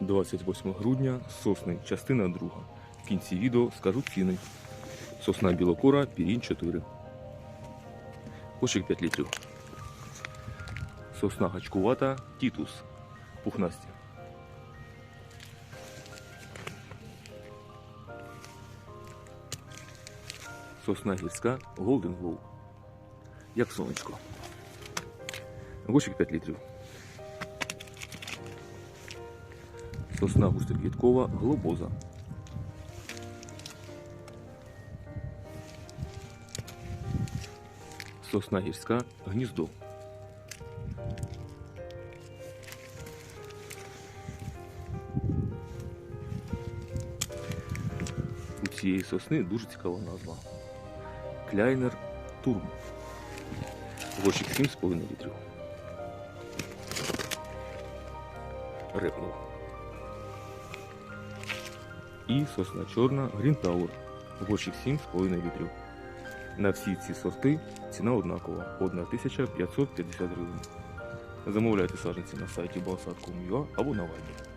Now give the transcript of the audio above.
28 грудня, сосни, частина 2. В кінці відео скажу ціни. Сосна білокора, пірінь 4. Кошик 5 літрів. Сосна гачкувата, тітус. Пухнасті. Сосна гірська, Golden Glow. Як сонечко. Гошик 5 літрів. Сосна густоквіткова, глобоза. Сосна гірська, гніздо. У цієї сосни дуже цікава назва. Кляйнер Турм. Горщик 7,5 літрів. Репнув. І сосна чорна Green Tower. Горщик 7,5 літрів. На всі ці сорти ціна однакова 1550 гривень. Замовляйте саджанці на сайті balsat.com.ua або на Viber.